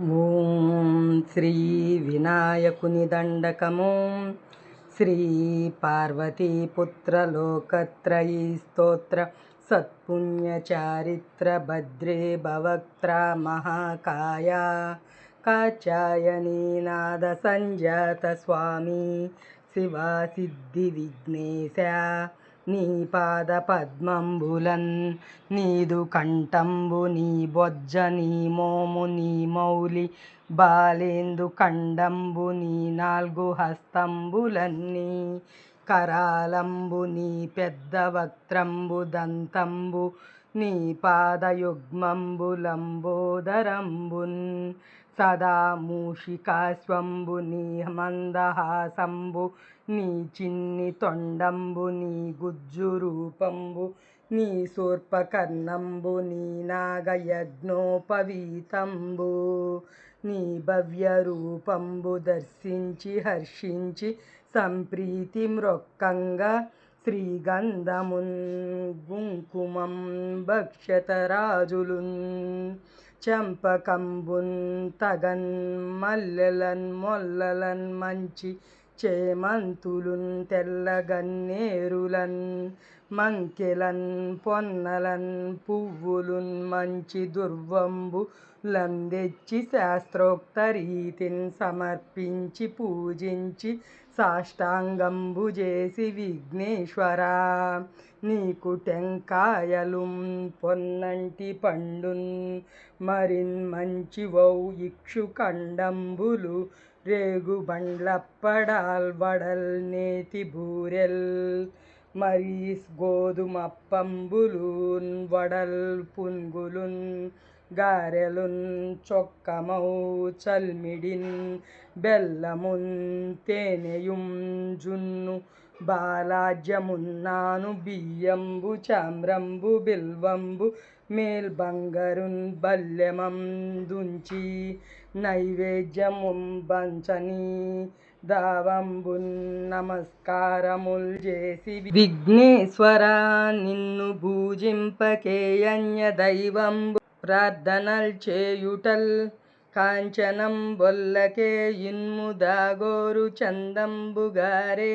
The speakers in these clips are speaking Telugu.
ॐ श्रीविनायकुनिदण्डकमुं श्रीपार्वतीपुत्रलोकत्रयीस्तोत्र सत्पुण्यचारित्रभद्रे भवक्त्रा महाकाया काचायनीनाथसञ्जातस्वामी शिवासिद्धिविघ्नेश నీ పాద పద్మంబులన్ నీదు కంఠంబు నీ బొజ్జ నీ మోము నీ మౌలి బాలేందు కండంబు నీ నాలుగు హస్తంబులన్నీ కరాలంబు నీ పెద్ద వక్త్రంబు దంతంబు నీ పాదయుగ్మంబులంబోదరంబున్ సదా మూషికాశ్వంబు నీ మందహాసంబు నీ చిన్ని తొండంబు నీ గుజ్జు రూపంబు నీ సూర్పకర్ణంబు నీ నాగయజ్ఞోపవీతంబు నీ భవ్య రూపంబు దర్శించి హర్షించి సంప్రీతి మ్రొక్కంగా శ్రీగంధమున్ గుంకుమం భక్షతరాజులున్ చంపకంబున్ తగన్ మల్లెలన్ మొల్లలన్ మంచి చేమంతులున్ తెల్లగన్నేరులన్ మంకెలన్ పొన్నలన్ పువ్వులున్ మంచి దుర్వంబు లందెచ్చి శాస్త్రోక్త రీతిన్ సమర్పించి పూజించి సాష్టాంగంబు చేసి విఘ్నేశ్వర. నీకు టెంకాయలు పొన్నంటి పండున్ మరిన్ మంచి వౌ ఇక్షు కండంబులు రేగు బండ్లప్పడాల్ వడల్ నేతి బూరెల్ మరీస్ గోధుమప్పంబులున్ వడల్ పున్గులున్ గారెలున్ చొక్కమౌ చల్మిడిన్ బెల్లమున్ తేనెయుం జున్ను బాలాజ్యమున్నాను బియ్యంబు చామ్రంబు బిల్వంబు మేల్బంగరున్ బల్యమందుంచి నైవేద్యముం బంచని దావంబున్ నమస్కారముల్ చేసి విఘ్నేశ్వర నిన్ను భూజింపకేయన్య దైవంబు ప్రార్థనల్ చేయుటల్ కాంచనం బొల్లకే ఇన్ము దాగోరు చందంబుగారే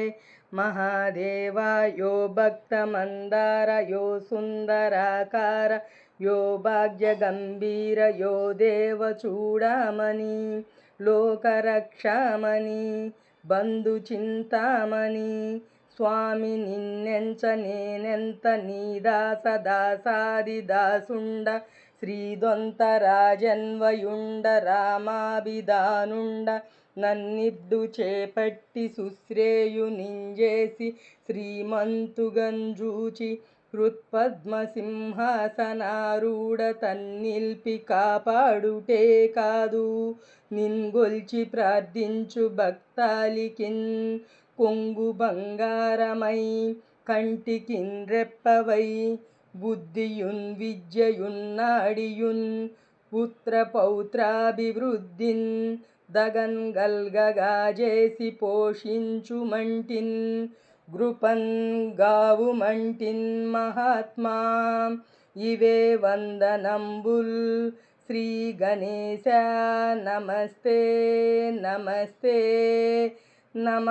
మహాదేవాయో భక్తమందార యో సుందరాకార యో భాగ్య గంభీర యో దేవ చూడమని బంధు చింతామణి స్వామి నిన్నెంచ నేనెంత నీదాసదాసాది దాసుండ శ్రీదొంత రాజన్వయుండ రామాభిదానుండ నన్నిద్దు చేపట్టి సుశ్రేయు నింజేసి శ్రీమంతుగంజూచి కృత్పద్మసింహాసనారూఢ తన్నిల్పి కాపాడుటే కాదు. నిన్గొల్చి ప్రార్థించు భక్తాలికిన్ కొంగు బంగారమై కంటికిన్ రెప్పవై బుద్ధియున్ విద్యయున్నాడియున్ పుత్ర పౌత్రాభివృద్ధిన్ దగన్ గల్గగా చేసి పోషించుమంటిన్ గృపన్ గావుమంటిన్ మహాత్మా. ఇవే వందనంబుల్ శ్రీ గణేశ నమస్తే నమస్తే నమ.